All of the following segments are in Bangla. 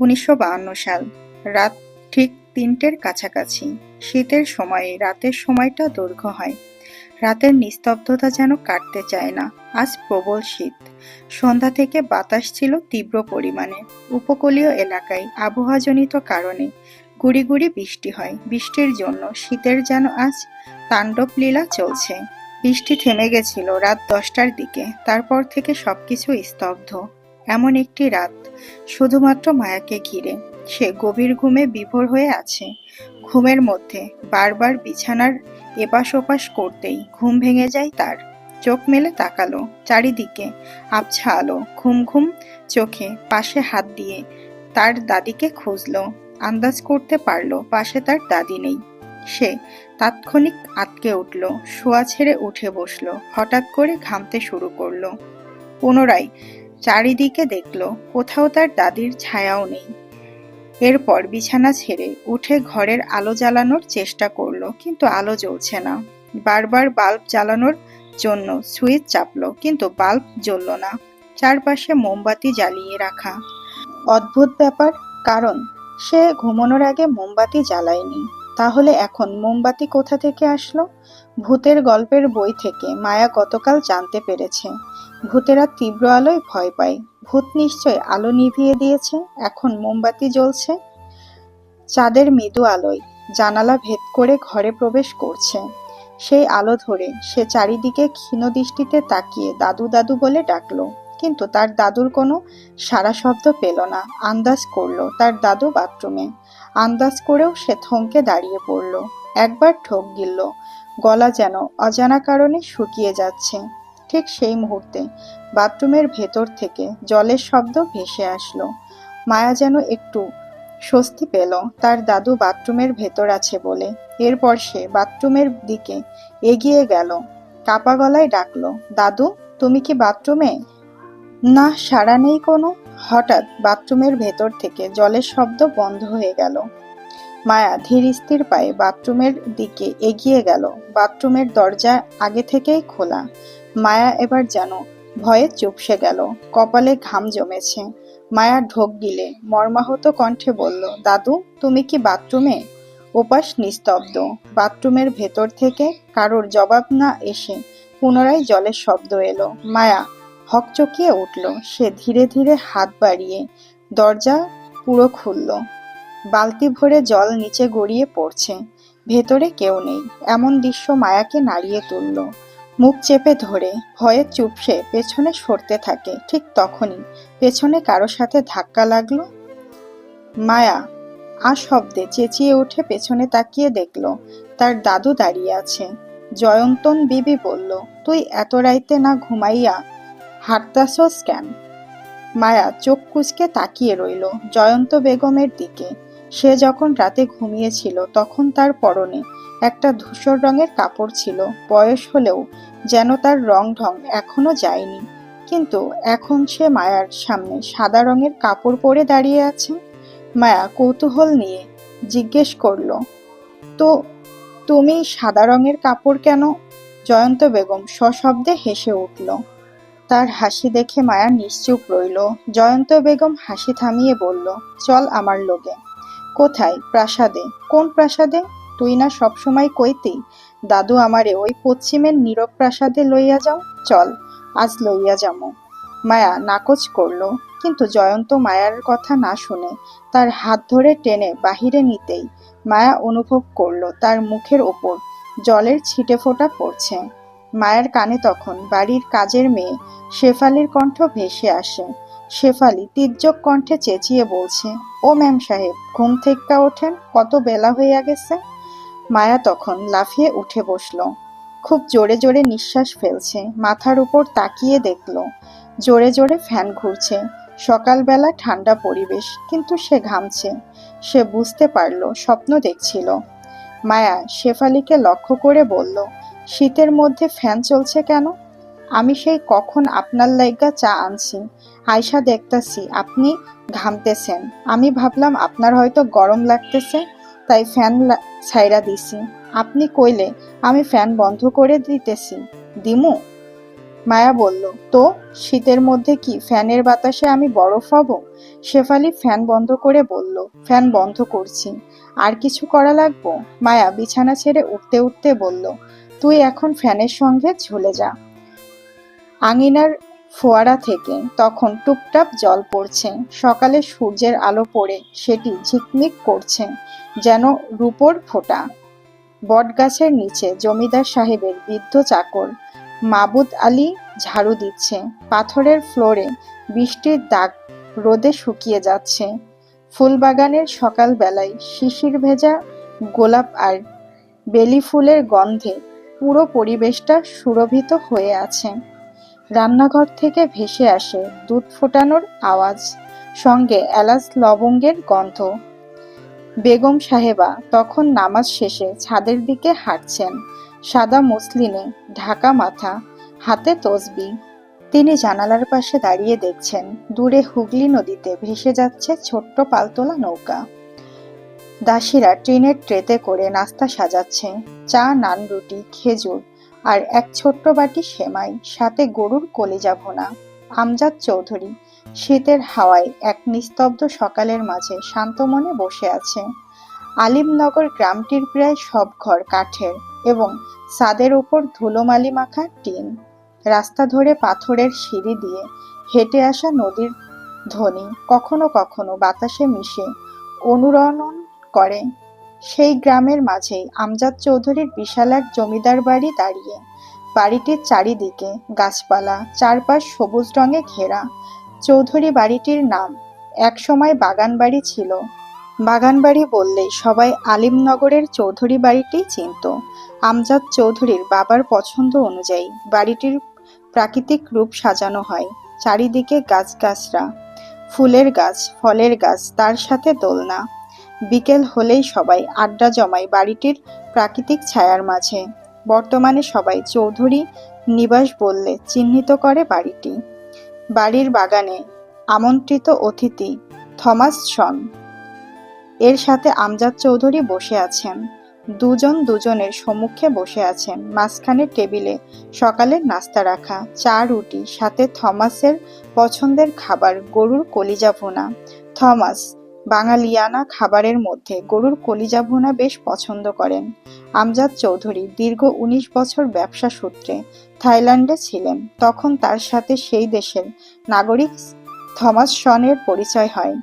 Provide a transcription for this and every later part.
উনিশশো সাল, রাত ঠিক তিনটের কাছাকাছি। শীতের সময়ে রাতের সময়টা দৈর্ঘ্য হয়। রাতের নিস্তব্ধতা যেন কাটতে চায় না। আজ প্রবল শীত। সন্ধ্যা থেকে বাতাস ছিল তীব্র পরিমাণে। উপকূলীয় এলাকায় আবহাওয়াজনিত কারণে গুড়ি গুড়ি বৃষ্টি হয়। বৃষ্টির জন্য শীতের যেন আজ তাণ্ডব লীলা চলছে। বৃষ্টি থেমে গেছিল রাত দশটার দিকে। তারপর থেকে সবকিছু স্তব্ধ। এমন একটি রাত শুধুমাত্র মায়াকে ঘিরে। সে গভীর ঘুমে বিভোর হয়ে আছে। ঘুমের মধ্যে বারবার বিছানার এপাশ ওপাশ করতেই ঘুম ভেঙে যায় তার। চোখ মেলে তাকালো, চারিদিকে আবছা আলো, ঘুম ঘুম চোখে পাশে হাত দিয়ে তার দাদিকে খুঁজলো, আন্দাজ করতে পারল পাশে তার দাদি নেই। সে তাৎক্ষণিক আটকে উঠল, শোয়া ছেড়ে উঠে বসল, হঠাৎ করে ঘামতে শুরু করল। পুনরায় চারিদিকে দেখল, কোথাও তার দাদির ছায়াও নেই। এরপর বিছানা ছেড়ে উঠে ঘরের আলো জ্বালানোর চেষ্টা করল, কিন্তু আলো জ্বলছে না। বারবার বাল্ব জ্বালানোর জন্য সুইচ চাপলো, কিন্তু বাল্ব জ্বলল না। চারপাশে মোমবাতি জ্বালিয়ে রাখা। অদ্ভুত ব্যাপার, কারণ সে ঘুমানোর আগে মোমবাতি জ্বালায়নি। তাহলে এখন মোমবাতি কোথা থেকে আসলো? ভূতের গল্পের বই থেকে মায়া গতকাল জানতে পেরেছে। ভূতেরা তীব্র আলোয় ভয় পায়। ভূত নিশ্চয় আলো নিভিয়ে দিয়েছে, এখন মোমবাতি জ্বলছে। চাঁদের মৃদু আলোয় জানালা ভেদ করে ঘরে প্রবেশ করছে। সেই আলো ধরে সে চারিদিকে ক্ষীণ দৃষ্টিতে তাকিয়ে দাদু দাদু বলে ডাকলো। কিন্তু তার দাদুর কোনো সারা শব্দ পেল না। আন্দাজ করল তার দাদু বাথরুমে। আন্দাজ করেও সে থমকে দাঁড়িয়ে পড়ল। একবার ঠোক গিলল। গলা যেন অজানা কারণে শুকিয়ে যাচ্ছে। ঠিক সেই মুহূর্তে বাথরুমের ভেতর থেকে জলের শব্দ ভেসে আসলো। মায়া যেন একটু স্বস্তি পেল। তার দাদু বাথরুমের ভেতর আছে বলে। এরপর সে বাথরুমের দিকে এগিয়ে গেল। কাপা গলায় ডাকলো, দাদু, তুমি কি বাথরুমে? না, সাড়া নেই কোনো। হঠাৎ বাথরুমের ভেতর থেকে জলের শব্দ বন্ধ হয়ে গেল। মায়া ধীর স্থির পায়ে বাথরুমের দিকে এগিয়ে গেল। বাথরুমের দরজা আগে থেকেই খোলা। মায়া এবার যেন ভয়ে চুপসে গেল। কপালে ঘাম জমেছে। মায়া ঢোক গিলে মর্মাহত কণ্ঠে বলল, দাদু, তুমি কি বাথরুমে? ওপাশ নিস্তব্ধ। বাথরুমের ভেতর থেকে কারোর জবাব না এসে পুনরায় জলের শব্দ এলো। মায়া হকচকিয়ে উঠল। সে ধীরে ধীরে হাত বাড়িয়ে দরজা পুরো খুলল। বালতি ভরে জল নিচে গড়িয়ে পড়ছে। ভেতরে কেউ নেই। এমন দৃশ্য মায়াকে নাড়িয়ে তুলল। মুখ চেপে ধরে, ভয়ে চুপসে পেছনে সরতে থাকে, ঠিক তখনই। পেছনে কারও সাথে ধাক্কা লাগল? মায়া, আ শব্দে চেঁচিয়ে উঠে পেছনে তাকিয়ে দেখল, তার দাদু দাঁড়িয়ে আছে। জয়ন্তন বিবি বলল, তুই এত রাইতে না ঘুমাইয়া হাঁটতাছস কেন? মায়া চোখ কুচকে তাকিয়ে রইল জয়ন্ত বেগমের দিকে। সে যখন রাতে ঘুমিয়েছিল, তখন তার পরনে একটা ধূসর রঙের কাপড় ছিল। বয়স হলেও যেন তার রং ঢং এখনও যায়নি। কিন্তু এখন সে মায়ার সামনে সাদা রঙের কাপড় পরে দাঁড়িয়ে আছে। মায়া কৌতূহল নিয়ে জিজ্ঞেস করল, তো তুমি সাদা রঙের কাপড় কেন? জয়ন্ত বেগম সশব্দে হেসে উঠল। তার হাসি দেখে মায়া নিশ্চুপ রইল। জয়ন্ত বেগম হাসি থামিয়ে বলল, চল আমার লোকে। কোথায় প্রাসাদে? কোন প্রাসাদে? তুই না সবসময় কইতি, দাদু আমারে ওই পশ্চিমের নীরব প্রাসাদে লইয়া যাও, চল, আজ লইয়া যামো। মায়া নাকচ করল, কিন্তু জয়ন্ত মায়ার কথা না শুনে তার হাত ধরে টেনে বাহিরে নিতেই মায়া অনুভব করল তার মুখের ওপর জলের ছিটে ফোঁটা পড়ছে। মায়ের কানে তখন বাড়ির কাজের মেয়ে শেফালির কণ্ঠ ভেসে আসে শেফালি তির্যক কণ্ঠে চেঁচিয়ে বলছে, ও ম্যাম সাহেব, ঘুম থেকে ওঠেন? কত বেলা হইয়া গেছে? মায়া তখন লাফিয়ে উঠে বসল। খুব জোরে জোরে নিঃশ্বাস ফেলছে, মাথার উপর তাকিয়ে দেখল। জোরে জোরে ফ্যান ঘুরছে। সকালবেলা ঠান্ডা পরিবেশ, কিন্তু সে ঘামছে। সে বুঝতে পারল, স্বপ্ন দেখছিল। মায়া শেফালিকে লক্ষ্য করে বলল, শীতের মধ্যে ফ্যান চলছে কেন? আমি সেই কখন আপনার লাইগা চা আনছি। আয়সা দেখতাছি, আপনি ঘামতেছেন। আমি ভাবলাম, আপনার হয়তো গরম লাগতেছে, তাই ফ্যান ছাইরা দিছি। আপনি কইলে, আমি ফ্যান বন্ধ করে দিতেছি। দিমু? মায়া বলল, তো, শীতের মধ্যে কি ফ্যানের বাতাসে আমি বরফ হব? শেফালি ফ্যান বন্ধ করে বলল, ফ্যান বন্ধ করছি। আর কিছু করা লাগবো? মায়া বিছানা ছেড়ে উঠতে উঠতে বলল, তুই এখন ফ্যানের সঙ্গে ঝুলে যা। আঙিনার ফোয়ারা থেকে তখন টুপটাপ জল পড়ছে। সকালে সূর্যের আলো পড়ে, সেটি ঝিকমিক করছে, যেন রূপোর ফোঁটা। বটগাছের নিচে জমিদার সাহেবের বৃদ্ধ চাকর মাবুদ আলী ঝাড়ু দিচ্ছে। পাথরের ফ্লোরে বৃষ্টির দাগ রোদে শুকিয়ে যাচ্ছে। ফুলবাগানের সকালবেলায় শিশির ভেজা গোলাপ আর বেলি ফুলের গন্ধে পুরো পরিবেশটা সুরভিত হয়ে আছে। রান্নাঘর থেকে ভেসে আসে দুধ ফোটানোর আওয়াজ, সঙ্গে এলাচ লবঙ্গের গন্ধ। বেগম সাহেবা তখন নামাজ শেষে ছাদের দিকে হাঁটছেন। সাদা মসলিনে ঢাকা মাথা, হাতে তসবি। তিনি জানালার পাশে দাঁড়িয়ে দেখছেন, দূরে হুগলি নদীতে ভেসে যাচ্ছে ছোট্ট পালতোলা নৌকা। দাসীরা ট্রেনের ট্রেতে করে নাস্তা সাজাচ্ছে, চা, নান, রুটি, খেজুর আর এক ছোট্ট বাটি সেমাই, সাথে গরুর কলিজা ভোনা। আমজাদ চৌধুরী, শীতের হাওয়ায় এক নিস্তব্ধ সকালের মাঝে শান্ত মনে বসে আছে। আলিমনগর গ্রামটির প্রায় সব ঘর কাঠের এবং ছাদের উপর ধুলোমালি মাখা টিন। রাস্তা ধরে পাথরের সিঁড়ি দিয়ে হেঁটে আসা নদীর ধ্বনি কখনো কখনো বাতাসে মিশে অনুরণন করে। সেই গ্রামের মাঝেই আমজাদ চৌধুরীর বিশাল এক জমিদার বাড়ি দাঁড়িয়ে। বাড়িটির চারিদিকে গাছপালা, চারপাশ সবুজ রঙে ঘেরা। চৌধুরী বাড়িটির নাম একসময় বাগান বাড়ি ছিল। বাগান বাড়ি বললেই সবাই আলিমনগরের চৌধুরী বাড়িটি চিনত। আমজাদ চৌধুরীর বাবার পছন্দ অনুযায়ী বাড়িটির প্রাকৃতিক রূপ সাজানো হয়, চারিদিকে গাছগাছরা। ফুলের গাছ, ফলের গাছ, তার সাথে দোলনা। বিকেল হলেই সবাই আড্ডা জমায় বাড়িটির প্রাকৃতিক ছায়ার মাঝে। বর্তমানে সবাই চৌধুরী নিবাস বললে চিহ্নিত করে বাড়িটি। বাড়ির বাগানে আমন্ত্রিত অতিথি থমাস শন। এর সাথে আমজাদ চৌধুরী বসে আছেন। দুজন দুজনের সম্মুখে বসে আছেন। মাঝখানে টেবিলে সকালের নাস্তা রাখা, চা, রুটি, সাথে থমাসের পছন্দের খাবার, গরুর কলিজা ভুনা। থমাস বাঙালিয়ানা খাবারের মধ্যে গরুর কলিজা ভুনা বেশ পছন্দ করেন। আমজাদ চৌধুরী দীর্ঘ উনিশ বছর ব্যবসা সূত্রে থাইল্যান্ডে ছিলেন। তখন তার সাথে সেই দেশের নাগরিক থমাস শনের পরিচয় হয়।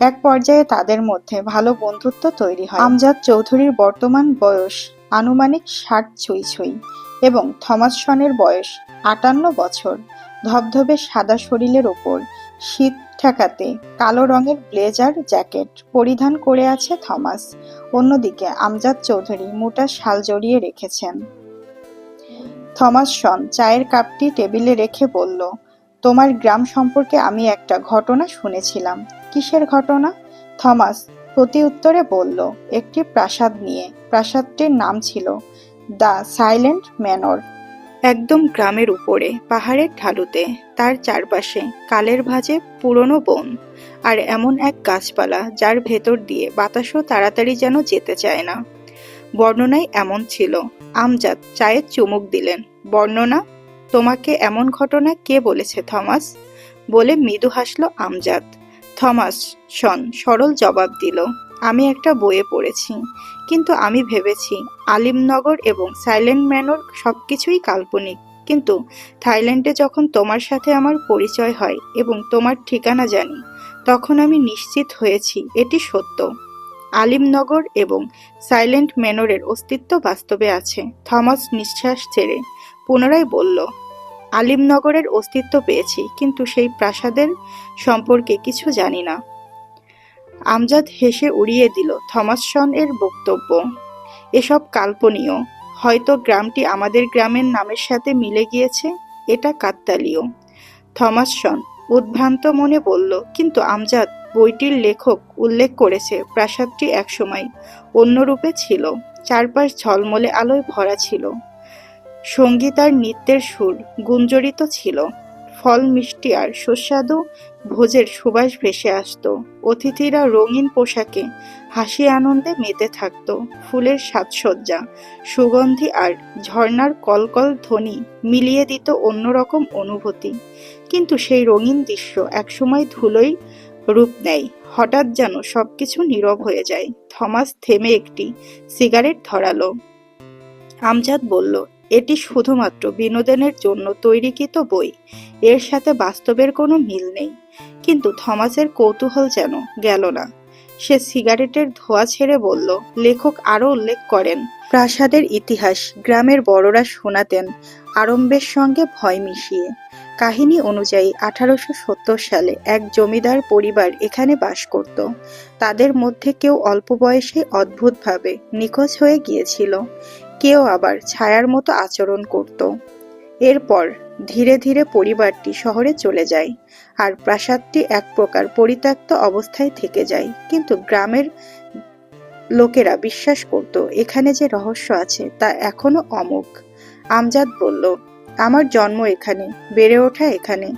এক পর্যায়ে তাদের মধ্যে ভালো বন্ধুত্ব তৈরি হয়। আমজাদ চৌধুরীর বর্তমান বয়স আনুমানিক ষাট ছুঁই ছুঁই এবং থমাস শনের বয়স আটান্ন বছর। ধবধবে সাদা শরীরের ওপর শীত ঠেকাতে কালো রঙের ব্লেজার জ্যাকেট পরিধান করে আছে থমাস। অন্যদিকে আমজাদ চৌধুরী মোটা শাল জড়িয়ে রেখেছেন। থমাস শন, চায়ের কাপটি টেবিলে রেখে বলল, তোমার গ্রাম সম্পর্কে আমি একটা ঘটনা শুনেছিলাম। কিসের ঘটনা? থমাস প্রতি উত্তরে বলল, একটি প্রাসাদ নিয়ে। প্রাসাদটির নাম ছিল দ্য সাইলেন্ট ম্যানর। একদম গ্রামের উপরে, পাহাড়ের ঢালুতে, তার চারপাশে, কালের ভাঁজে পুরনো বন, আর এমন এক গাছপালা যার ভেতর দিয়ে বাতাসও তাড়াতাড়ি যেন যেতে চায় না। বর্ণনায় এমন ছিল। আমজাদ চায়ের চুমুক দিলেন। বর্ণনা, তোমাকে এমন ঘটনা কে বলেছে, থমাস? বলে মৃদু হাসল আমজাদ। থমাস শন সরল জবাব দিল আমি একটা বইয়ে পড়েছি। কিন্তু আমি ভেবেছি, আলিমনগর এবং সাইলেন্ট ম্যানর সবকিছুই কাল্পনিক। কিন্তু থাইল্যান্ডে যখন তোমার সাথে আমার পরিচয় হয় এবং তোমার ঠিকানা জানি, তখন আমি নিশ্চিত হয়েছি এটি সত্য। আলিমনগর এবং সাইলেন্ট ম্যানরের অস্তিত্ব বাস্তবে আছে, থমাস নিঃশ্বাস ছেড়ে পুনরায় বলল, আলিমনগরের অস্তিত্ব পেয়েছি, কিন্তু সেই প্রাসাদের সম্পর্কে কিছু জানি না। আমজাদ হেসে উড়িয়ে দিল থমাসসন এর বক্তব্য। এসব কাল্পনীয়। হয়তো গ্রামটি আমাদের গ্রামের নামের সাথে মিলে গিয়েছে, এটা কাকতালীয়। থমাসসন উদ্ভ্রান্ত মনে বলল, কিন্তু আমজাদ, বইটির লেখক উল্লেখ করেছে, প্রাসাদটি একসময় অন্য রূপে ছিল। চারপাশ ঝলমলে আলোয় ভরা ছিল। সংগীত আর নৃত্যের সুর গুঞ্জরিত ছিল। ফল মিষ্টি আর সুস্বাদু ভোজের সুবাস ভেসে আসতো। অতিথিরা রঙিন পোশাকে হাসি আনন্দে মেতে থাকত। ফুলের সাজসজ্জা, সুগন্ধি আর ঝর্ণার কলকল ধ্বনি মিলিয়ে দিত অন্যরকম অনুভূতি। কিন্তু সেই রঙিন দৃশ্য একসময় ধুলোই রূপ নেয়। হঠাৎ যেন সবকিছু নীরব হয়ে যায়। থমাস থেমে একটি সিগারেট ধরালো। আমজাদ বলল এটি শুধুমাত্র বিনোদনের জন্য তৈরিকৃত বই। এর সাথে বাস্তবের কোনো মিল নেই। কিন্তু থমাসের কৌতূহল যেন গেল না। সে সিগারেটের ধোঁয়া ছেড়ে বলল, লেখক আরও উল্লেখ করেন, প্রাসাদের ইতিহাস, গ্রামের বড়রা শোনাতেন, আরম্ভের সঙ্গে ভয় মিশিয়ে। কাহিনী অনুযায়ী আঠারোশো সত্তর সালে এক জমিদার পরিবার এখানে বাস করত। তাদের মধ্যে কেউ অল্প বয়সে অদ্ভুতভাবে নিখোঁজ হয়ে গিয়েছিল। কেউ আবার ছায়ার মতো আচরণ করত। এরপর ধীরে ধীরে পরিবারটি শহরে চলে যায় আর প্রাসাদটি এক প্রকার পরিত্যক্ত অবস্থায় থেকে যায়। কিন্তু গ্রামের লোকেরা বিশ্বাস করত, এখানে যে রহস্য আছে তা এখনও অমোঘ। আমজাদ বলল, আমার জন্ম এখানে, বেড়ে ওঠা এখানে।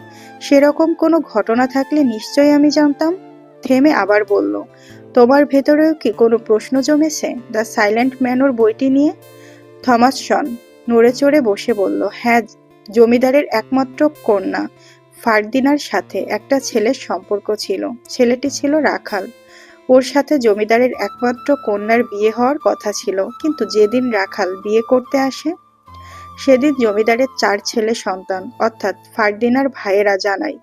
সেরকম কোনো ঘটনা থাকলে নিশ্চয়ই আমি জানতাম। থেমে আবার বলল, তোমার ভেতরেও কি কোনো প্রশ্ন জমেছে? দ্য সাইলেন্ট ম্যানোর বইটি নিয়ে? থমাস শন নড়ে চড়ে বসে বলল হ্যাঁ জমিদারের একমাত্র কন্যা। ফারদিনার সাথে একটা ছেলের সম্পর্ক ছিল। ছেলেটি ছিল রাখাল। ওর সাথে জমিদারের একমাত্র কন্যার বিয়ে হওয়ার কথা ছিল। কিন্তু যেদিন রাখাল বিয়ে করতে আসে, সেদিন জমিদারের চার ছেলে সন্তান। অর্থাৎ ফারদিনার ভাইয়েরা জানায়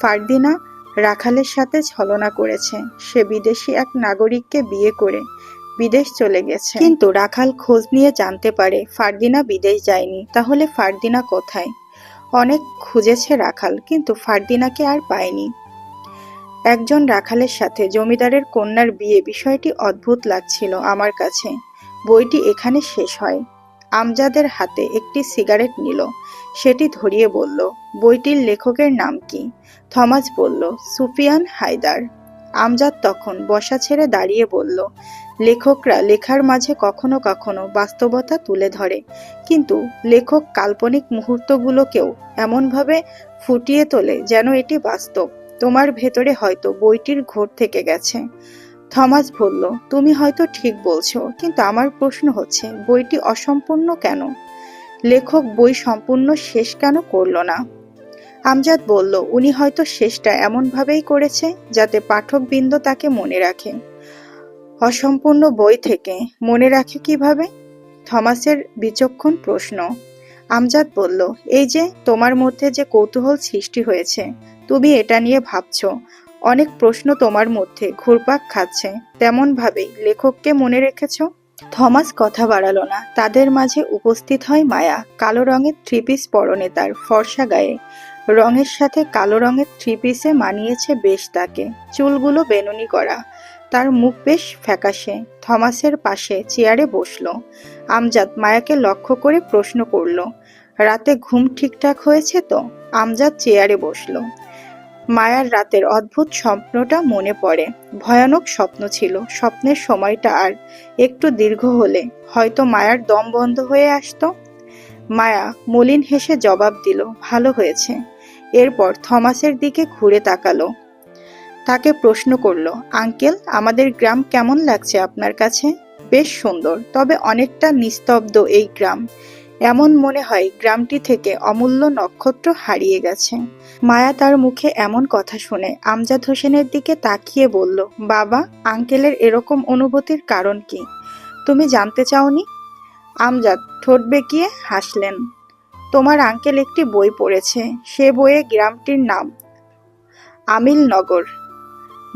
ফারদিনা রাখালের সাথে ছলনা করেছে। সে বিদেশি এক নাগরিককে বিয়ে করে বিদেশ চলে গেছে কিন্তু রাখাল খোঁজ নিয়ে জানতে পারে ফারদিনা বিদেশ যায়নি। তাহলে ফারদিনা কোথায়? অনেক খুঁজেছে রাখাল, কিন্তু ফারদিনাকে আর পায়নি। একজন রাখালের সাথে জমিদারের কন্যার বিয়ে বিষয়টি অদ্ভুত লাগছিল আমার কাছে। বইটি এখানে শেষ হয়। আমজাদের হাতে একটি সিগারেট নিল। সেটি ধরিয়ে বলল, বইটির লেখকের নাম কি? থমাস বলল, সুফিয়ান হায়দার। আমজাদ তখন বসা ছেড়ে দাঁড়িয়ে বলল লেখকরা লেখার মাঝে কখনো কখনো বাস্তবতা তুলে ধরে। কিন্তু লেখক কাল্পনিক মুহূর্তগুলোকেও এমনভাবে ফুটিয়ে তোলে যেন এটি বাস্তব। তোমার ভেতরে হয়তো বইটির ঘোর থেকে গেছে। থমাস বলল, তুমি হয়তো ঠিক বলছো, কিন্তু আমার প্রশ্ন হচ্ছে, বইটি অসম্পূর্ণ কেন? লেখক বই সম্পূর্ণ শেষ কেন করল না? আমজাদ বলল, উনি হয়তো শেষটা এমনভাবেই করেছে, যাতে পাঠকবৃন্দ তাকে মনে রাখে। অসম্পূর্ণ বই থেকে মনে রাখে কীভাবে? থমাসের বিচক্ষণ প্রশ্ন। আমজাদ বলল, এই যে তোমার মধ্যে যে কৌতূহল সৃষ্টি হয়েছে, তুমি এটা নিয়ে ভাবছ। অনেক প্রশ্ন তোমার মধ্যে ঘুরপাক খাচ্ছে। তেমন ভাবেই লেখককে মনে রেখেছ? থমাস কথা বাড়ালো না। তাদের মাঝে উপস্থিত হয় মায়া। কালো রঙের থ্রি পিস পরনে তার ফর্সা গায়ে। রঙের সাথে কালো রঙের থ্রি পিসে মানিয়েছে বেশ তাকে। চুলগুলো বেনুনি করা। তার মুখ বেশ ফ্যাকাশে। থমাসের পাশে চেয়ারে বসল। আমজাদ মায়াকে লক্ষ্য করে প্রশ্ন করল, রাতে ঘুম ঠিকঠাক হয়েছে তো? আমজাদ চেয়ারে বসল। মায়ার রাতের অদ্ভুত স্বপ্নটা মনে পড়ে। ভয়ানক স্বপ্ন ছিল। স্বপ্নের সময়টা আর একটু দীর্ঘ হলে হয়তো মায়ার দম বন্ধ হয়ে আসতো। মায়া মলিন হেসে জবাব দিল, ভালো হয়েছে। এরপর থমাসের দিকে ঘুরে তাকালো। তাকে প্রশ্ন করল, আঙ্কেল, আমাদের গ্রাম কেমন লাগছে আপনার কাছে? বেশ সুন্দর, তবে অনেকটা নিস্তব্ধ এই গ্রাম। এমন মনে হয় গ্রামটি থেকে অমূল্য নক্ষত্র হারিয়ে গেছে। মায়া তার মুখে এমন কথা শুনে আমজাদ হোসেনের দিকে তাকিয়ে বলল, বাবা, আঙ্কেলের এরকম অনুভূতির কারণ কি? তুমি জানতে চাওনি? আমজাদ ঠোঁট বেঁকিয়ে হাসলেন, তোমার আঙ্কেল একটি বই পড়েছে, সে বইয়ে গ্রামটির নাম আমিলনগর।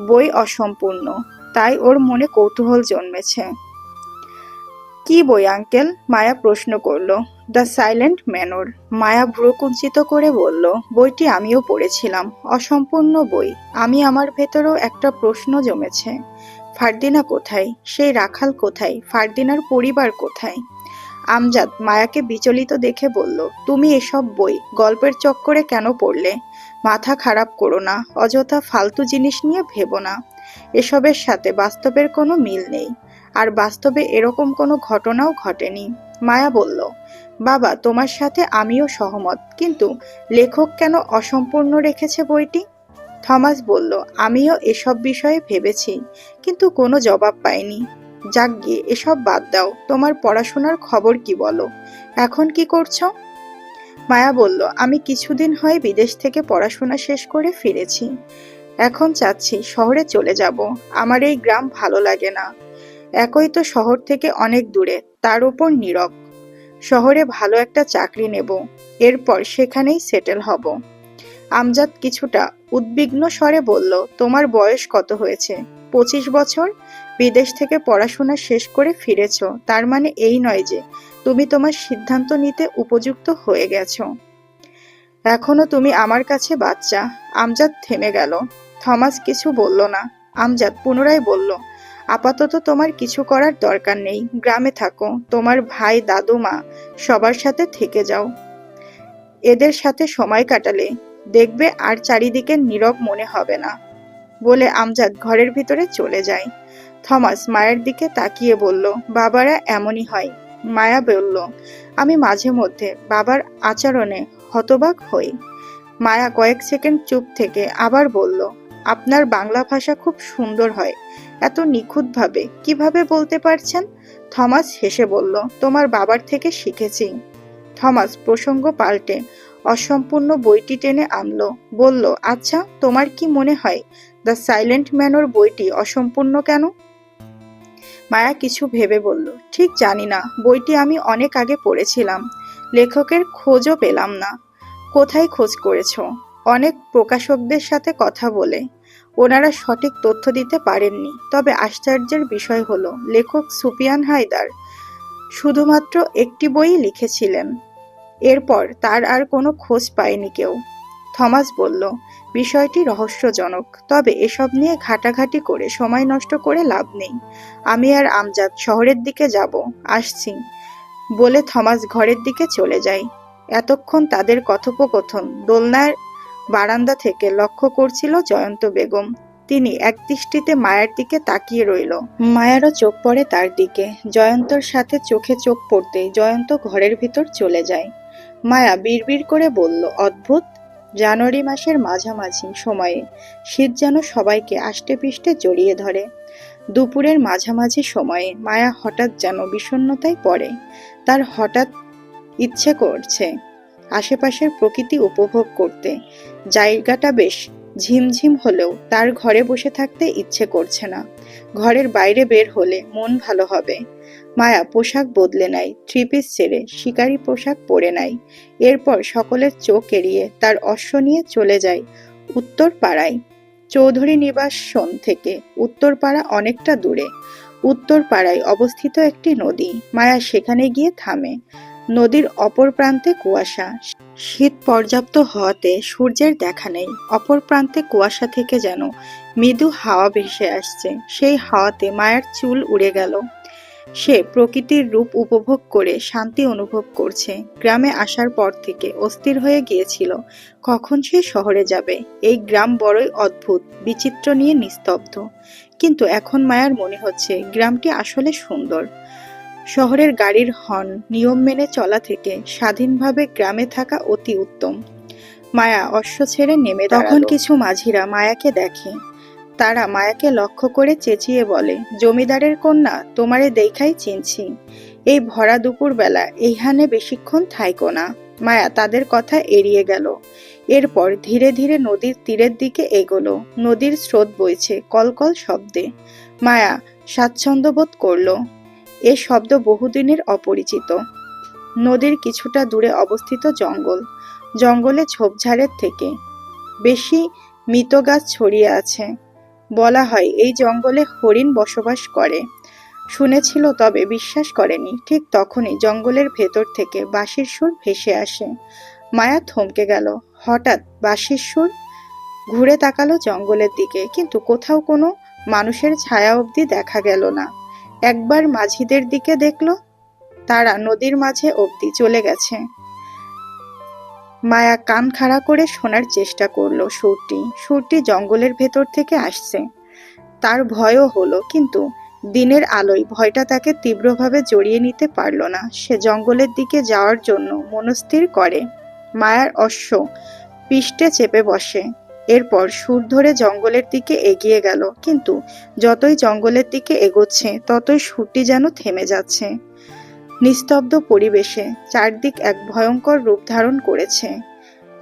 বই অসম্পূর্ণ, তাই ওর মনে কৌতূহল জন্মেছে। কি বই, আঙ্কেল? মায়া প্রশ্ন করল। The silent manor. মায়া ভ্রুকুঞ্চিত করে বলল, বইটি আমিও পড়েছিলাম, অসম্পূর্ণ বই। আমি আমার ভেতরেও একটা প্রশ্ন জমেছে। ফারদিনা কোথায়? সেই রাখাল কোথায়? ফারদিনার পরিবার কোথায়? আমজাদ, মায়াকে বিচলিত দেখে বলল, তুমি এসব বই গল্পের চক্করে কেন পড়লে? মাথা খারাপ করো না, অযথা ফালতু জিনিস নিয়ে ভেবো না। এসবের সাথে বাস্তবের কোনো মিল নেই। আর বাস্তবে এরকম কোনো ঘটনাও ঘটেনি। মায়া বলল, বাবা, তোমার সাথে আমিও সহমত, কিন্তু লেখক কেন অসম্পূর্ণ রেখেছে বইটি? থমাস বলল, আমিও এসব বিষয়ে ভেবেছি, কিন্তু কোনো জবাব পাইনি। যাক গিয়ে, এসব বাদ দাও। তোমার পড়াশোনার খবর কি বলো? এখন কি করছ? মায়া বলল, আমি কিছুদিন হয় বিদেশ থেকে পড়াশোনা শেষ করে ফিরেছি। এখন চাচ্ছি শহরে চলে যাব। আমার এই গ্রাম ভালো লাগে না। একই তো শহর থেকে অনেক দূরে, তার উপর নীরব। শহরে ভালো একটা চাকরি নেব, এরপর সেখানেই সেটেল হব। আমজাদ কিছুটা উদ্বিগ্ন স্বরে বলল, তোমার বয়স কত হয়েছে? পঁচিশ বছর? বিদেশ থেকে পড়াশোনা শেষ করে ফিরেছ। তার মানে এই নয় যে, তুমি তোমার সিদ্ধান্ত নিতে উপযুক্ত হয়ে গেছো। এখনও তুমি আমার কাছে বাচ্চা। আমজাদ থেমে গেল। থমাস কিছু বলল না। আমজাদ পুনরায় বলল, আপাতত তোমার কিছু করার দরকার নেই। গ্রামে থাকো। তোমার ভাই দাদু মা সবার সাথে থেকে যাও। এদের সাথে সময় কাটালে দেখবে আর চারিদিকে নীরব মনে হবে না। বলে আমজাদ ঘরের ভিতরে চলে যায়। থমাস মায়ের দিকে তাকিয়ে বলল, বাবারা এমনই হয়। মায়া বলল, আমি মাঝে মধ্যে বাবার আচরণে হতবাক হই। মায়া কয়েক সেকেন্ড চুপ থেকে আবার বলল, আপনার বাংলা ভাষা খুব সুন্দর হয়। এত নিখুঁতভাবে কীভাবে বলতে পারছেন? থমাস হেসে বলল, তোমার বাবার থেকে শিখেছি। থমাস প্রসঙ্গ পাল্টে অসম্পূর্ণ বইটি টেনে আনলো, বলল আচ্ছা তোমার কি মনে হয়, দ্য সাইলেন্ট ম্যানর বইটি অসম্পূর্ণ কেন? মায়া কিছু ভেবে বলল, ঠিক জানি না, বইটি আমি অনেক আগে পড়েছিলাম। লেখকের খোঁজও পেলাম না। কোথায় খোঁজ করেছ? অনেক প্রকাশকদের সাথে কথা বলে। ওনারা সঠিক তথ্য দিতে পারেননি। তবে আশ্চর্যের বিষয় হলো, লেখক সুপিয়ান হায়দার শুধুমাত্র একটি বই লিখেছিলেন। এরপর তার আর কোনো খোঁজ পায়নি কেউ। থমাস বলল বিষয়টি রহস্যজনক, তবে এসব নিয়ে ঘাটাঘাটি করে সময় নষ্ট করে লাভ নেই। আমি আর আমজাদ শহরের দিকে যাব, আসছি, বলে থমাস ঘরের দিকে চলে যায়। এতক্ষণ তাদের কথোপকথন, দোলনার বারান্দা থেকে লক্ষ্য করছিল জয়ন্ত বেগম। তিনি একদৃষ্টিতে মায়ের দিকে তাকিয়ে রইল। মায়ারও চোখ পড়ে তার দিকে। জয়ন্তর সাথে চোখে চোখ পড়তেই জয়ন্ত ঘরের ভিতর চলে যায়। মায়া বিড়বিড় করে বলল, অদ্ভুত! জানুয়ারি মাসের মাঝামাঝি সময়ে শীত যেন সবাইকে আষ্টে পিষ্টে জড়িয়ে ধরে। দুপুরের মাঝামাঝি সময়ে মায়া হঠাৎ যেন বিষণ্ণতায় পড়ে। তার হঠাৎ ইচ্ছে করছে আশেপাশের প্রকৃতি উপভোগ করতে। জায়গাটা বেশ ঝিমঝিম হলেও তার ঘরে বসে থাকতে ইচ্ছে করছে না। ঘরের বাইরে বের হলে মন ভালো হবে। মায়া পোশাক বদলে নেয় থ্রি পিস ছেড়ে শিকারি পোশাক পরে নেয়। এরপর সকলের চোখ এড়িয়ে তার অশ্ব নিয়ে চলে যায় উত্তর পাড়ায় চৌধুরী নিবাসন থেকে উত্তরপাড়া অনেকটা দূরে। উত্তরপাড়ায় অবস্থিত একটি নদী, মায়া সেখানে গিয়ে থামে। নদীর অপর প্রান্তে কুয়াশা। শীত পর্যাপ্ত হওয়াতে সূর্যের দেখা নেই। অপর প্রান্তে কুয়াশা থেকে যেন মৃদু হাওয়া ভেসে আসছে। সেই হাওয়াতে মায়ের চুল উড়ে গেল। সে প্রকৃতির রূপ উপভোগ করে শান্তি অনুভব করছে। গ্রামে আসার পর থেকে অস্থির হয়ে গিয়েছিল। কখন সে শহরে যাবে? এই গ্রাম বড়ই অদ্ভুত বিচিত্র নিয়ে নিস্তব্ধ। কিন্তু এখন মায়ার মনে হচ্ছে গ্রামটি আসলে সুন্দর। শহরের গাড়ির হর্ন নিয়ম মেনে চলা থেকে স্বাধীনভাবে গ্রামে থাকা অতি উত্তম। মায়া অশ্ব ছেড়ে নেমে তখন কিছু মাঝিরা মায়াকে দেখে। তারা মায়াকে লক্ষ্য করে চেঁচিয়ে বলে, জমিদারের কন্যা, তোমারে দেখাই চিনছি। এই ভরা দুপুর বেলা এইখানে বেশিক্ষণ থাইকো না মায়া তাদের কথা এড়িয়ে গেল। এরপর ধীরে ধীরে নদীর তীরের দিকে এগোলো। নদীর স্রোত বইছে কলকল শব্দে। মায়া স্বাচ্ছন্দ্য বোধ করল। এ শব্দ বহুদিনের অপরিচিত। নদীর কিছুটা দূরে অবস্থিত জঙ্গল। জঙ্গলে ঝোপঝাড়ের থেকে বেশি মৃত গাছ ছড়িয়ে আছে। বলা হয়, এই জঙ্গলে হরিণ বসবাস করে। শুনেছিল, তবে বিশ্বাস করেনি। ঠিক তখনই জঙ্গলের ভেতর থেকে বাঁশির সুর ভেসে আসে। মায়া থমকে গেল। হঠাৎ বাঁশির সুর ঘুরে তাকালো জঙ্গলের দিকে, কিন্তু কোথাও কোনো মানুষের ছায়া অবধি দেখা গেল না। একবার মাঝিদের দিকে দেখল, তারা নদীর মাঝে অবধি চলে গেছে। মায়া কান খাড়া করে শোনার চেষ্টা করল সুরটি। সুরটি জঙ্গলের ভেতর থেকে আসছে। তার ভয়ও হলো, কিন্তু দিনের আলোয় ভয়টা তাকে তীব্রভাবে জড়িয়ে নিতে পারল না। সে জঙ্গলের দিকে যাওয়ার জন্য মনস্থির করে। মায়ার অশ্ব পৃষ্ঠে চেপে বসে। এরপর সুর ধরে জঙ্গলের দিকে এগিয়ে গেল, কিন্তু যতই জঙ্গলের দিকে এগোচ্ছে, ততই সুরটি যেন থেমে যাচ্ছে। নিস্তব্ধ পরিবেশে চারদিক এক ভয়ঙ্কর রূপ ধারণ করেছে।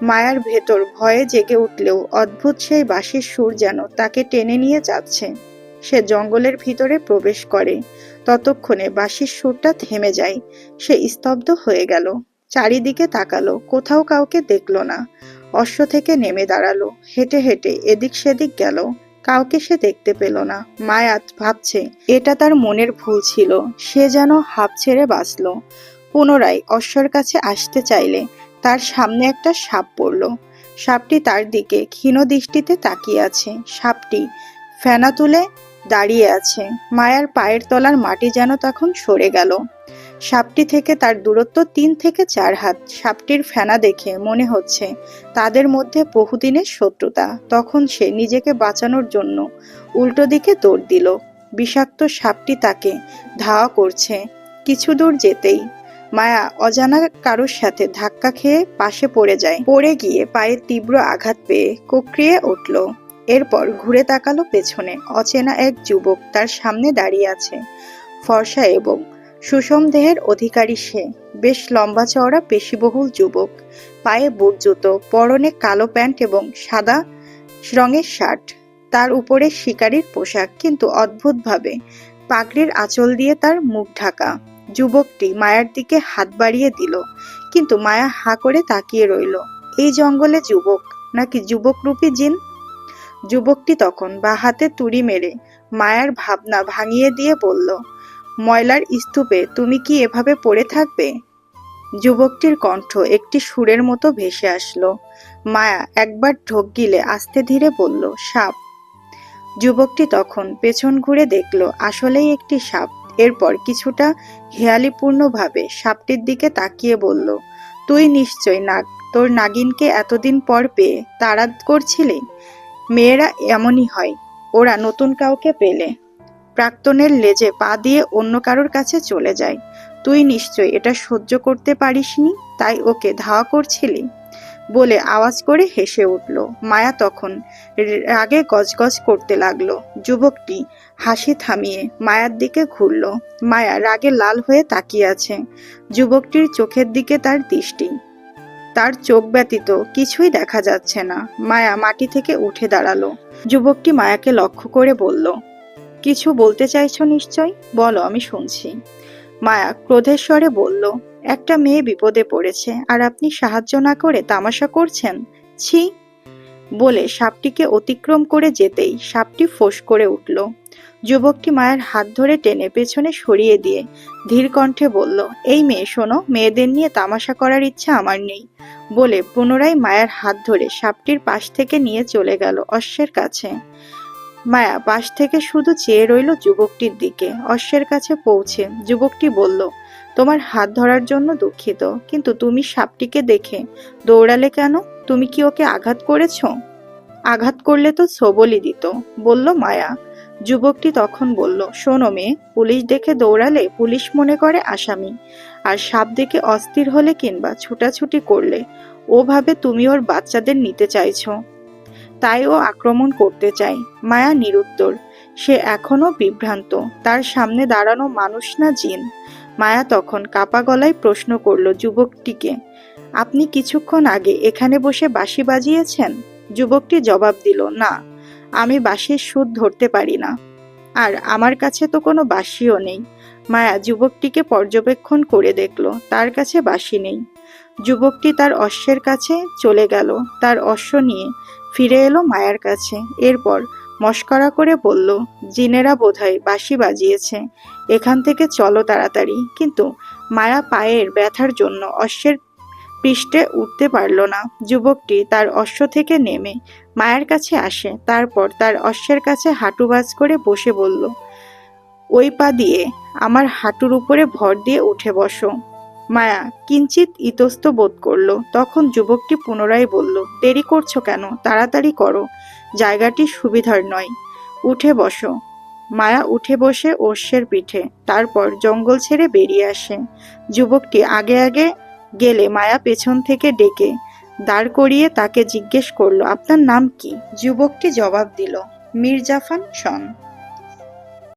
মায়ার ভেতর ভয়ে জেগে উঠলেও অদ্ভুত সেই বাঁশির সুর যেন তাকে টেনে নিয়ে যাচ্ছে। সে জঙ্গলের ভিতরে প্রবেশ করে। ততক্ষণে বাঁশির সুরটা থেমে যায়। সে স্তব্ধ হয়ে গেল। চারিদিকে তাকালো, কোথাও কাউকে দেখল না। অশ্ব থেকে নেমে দাঁড়াল। হেঁটে হেঁটে এদিক সেদিক গেল। কাউকে সে দেখতে পেল না। মায়াত ভাবছে, এটা তার মনের ভুল ছিল। সে যেন হাঁপ ছেড়ে বাঁচল। পুনরায় অশ্বর কাছে আসতে চাইলে তার সামনে একটা সাপ পড়ল। সাপটি তার দিকে ক্ষীণ দৃষ্টিতে তাকিয়ে আছে। সাপটি ফেনা তুলে দাঁড়িয়ে আছে। মায়ার পায়ের তলার মাটি যেন তখন সরে গেল। সাপটি থেকে তার দূরত্ব তিন থেকে চার হাত। সাপটির ফেনা দেখে মনে হচ্ছে তাদের মধ্যে বহুদিনের শত্রুতা। তখন সে নিজেকে বাঁচানোর জন্য উল্টো দিকে দৌড় দিল। বিষাক্ত সাপটি তাকে ধাওয়া করছে কিছু দূর যেতেই। মায়া অজানা কারোর সাথে ধাক্কা খেয়ে পাশে পড়ে যায়। পড়ে গিয়ে পায়ে তীব্র আঘাত পেয়ে কোকড়িয়ে উঠল। এরপর ঘুরে তাকালো পেছনে। অচেনা এক যুবক তার সামনে দাঁড়িয়ে আছে। ফর্সা এবং সুষম দেহের অধিকারী সে। বেশ লম্বা চওড়া পেশিবহুল যুবক। পায়ে বুট জুতো, পরনে কালো প্যান্ট এবং সাদা রঙের শার্ট। তার উপরে শিকারীর পোশাক, কিন্তু অদ্ভুতভাবে। পাগড়ির আঁচল দিয়ে তার মুখ ঢাকা। যুবকটি মায়ার দিকে হাত বাড়িয়ে দিল, কিন্তু মায়া হা করে তাকিয়ে রইল। এই জঙ্গলে যুবক, নাকি যুবকরূপী জিন? যুবকটি তখন বা হাতে তুড়ি মেরে মায়ার ভাবনা ভাঙিয়ে দিয়ে বলল ময়লার স্তূপে তুমি কি এভাবে পড়ে থাকবে? যুবকটির কণ্ঠ একটি সুরের মতো ভেসে আসলো। মায়া একবার ঢোক গিলে আস্তে ধীরে বলল, সাপ। যুবকটি তখন পেছন ঘুরে দেখল, আসলেই একটি সাপ। এরপর কিছুটা হেয়ালিপূর্ণভাবে সাপটির দিকে তাকিয়ে বলল, তুই নিশ্চয় নাগ, তোর নাগিনকে এতদিন পর পেয়ে তাড়াত করছিলি? মেয়েরা এমনই হয়, ওরা নতুন কাউকে পেলে। প্রাক্তনের লেজে পা দিয়ে অন্য কারোর কাছে চলে যায়। তুই নিশ্চয় এটা সহ্য করতে পারিসনি? তাই ওকে ধাওয়া করছিলি? বলে আওয়াজ করে হেসে উঠল। মায়া তখন রাগে গজগজ করতে লাগল। যুবকটি হাসি থামিয়ে মায়ার দিকে ঘুরল। মায়া রাগে লাল হয়ে তাকিয়ে আছে। যুবকটির চোখের দিকে তার দৃষ্টি। তার চোখ ব্যতীত কিছুই দেখা যাচ্ছে না। মায়া মাটি থেকে উঠে দাঁড়াল। যুবকটি মায়াকে লক্ষ্য করে বলল কিছু বলতে চাইছো নিশ্চয়? বলো, আমি শুনছি। মায়া ক্রোধের স্বরে বলল, একটা মেয়ে বিপদে পড়েছে, আর আপনি সাহায্য না করে তামাশা করছেন? ছি। বলে সাপটিকে অতিক্রম করে যেতেই সাপটি ফোঁস করে উঠল। যুবকটি মায়ের হাত ধরে টেনে পেছনে সরিয়ে দিয়ে ধীর কণ্ঠে বলল, এই মেয়ে, শোনো, মেয়েদের নিয়ে তামাশা করার ইচ্ছা আমার নেই। বলে পুনরায় মায়ের হাত ধরে সাপটির পাশ থেকে নিয়ে চলে গেল অশ্বের কাছে। মায়া পাশ থেকে শুধু চেয়ে রইল যুবকটির দিকে। অশ্বের কাছে পৌঁছে যুবকটি বলল, তোমার হাত ধরার জন্য দুঃখিত, কিন্তু তুমি সাপটিকে দেখে দৌড়ালে কেন? তুমি কি ওকে আঘাত করেছ? আঘাত করলে তো সবলই দিত বলল মায়া। যুবকটি তখন বলল, শোনো মেয়ে, পুলিশ দেখে দৌড়ালে পুলিশ মনে করে আসামি, আর সাপ দেখে অস্থির হলে কিংবা ছুটাছুটি করলে। ও ভাবে তুমি ওর বাচ্চাদের নিতে চাইছো। তাই ও আক্রমণ করতে চায়। মায়া নিরুত্তর। সে এখনও বিভ্রান্ত। তার সামনে দাঁড়ানো মানুষ না জিন। মায়া তখন কাপা গলায় প্রশ্ন করল যুবকটিকে, আপনি কিছুক্ষণ আগে এখানে বসে বাঁশি বাজিয়েছেন? যুবকটি জবাব দিল, না, আমি বাঁশির সুদ ধরতে পারি না। আর আমার কাছে তো কোনো বাঁশিও নেই। মায়া যুবকটিকে পর্যবেক্ষণ করে দেখল, তার কাছে বাঁশি নেই। যুবকটি তার অশ্বের কাছে চলে গেল, তার অশ্ব নিয়ে। ফিরে এলো মায়ার কাছে। এরপর মস্করা করে বলল, জিনেরা বোধহয় বাঁশি বাজিয়েছে। এখান থেকে চলো তাড়াতাড়ি। কিন্তু মায়া পায়ের ব্যথার জন্য অশ্বের পৃষ্ঠে উঠতে পারল না। যুবকটি তার অশ্ব থেকে নেমে মায়ের কাছে আসে। তারপর তার অশ্বের কাছে হাঁটু বাজ করে বসে বলল, ওই পা দিয়ে আমার হাঁটুর উপরে ভর দিয়ে উঠে বসো। মায়া কিঞ্চিত ইতস্ত বোধ করল। তখন যুবকটি পুনরায় বলল, দেরি করছ কেন? তাড়াতাড়ি করো। জায়গাটি সুবিধার নয়। উঠে বসো। মায়া উঠে বসে অশ্বের পিঠে। তারপর জঙ্গল ছেড়ে বেরিয়ে আসে। যুবকটি আগে আগে গেলে মায়া পেছন থেকে ডেকে দাঁড় করিয়ে তাকে জিজ্ঞেস করল, আপনার নাম কি? যুবকটি জবাব দিল মির্জাফান সন।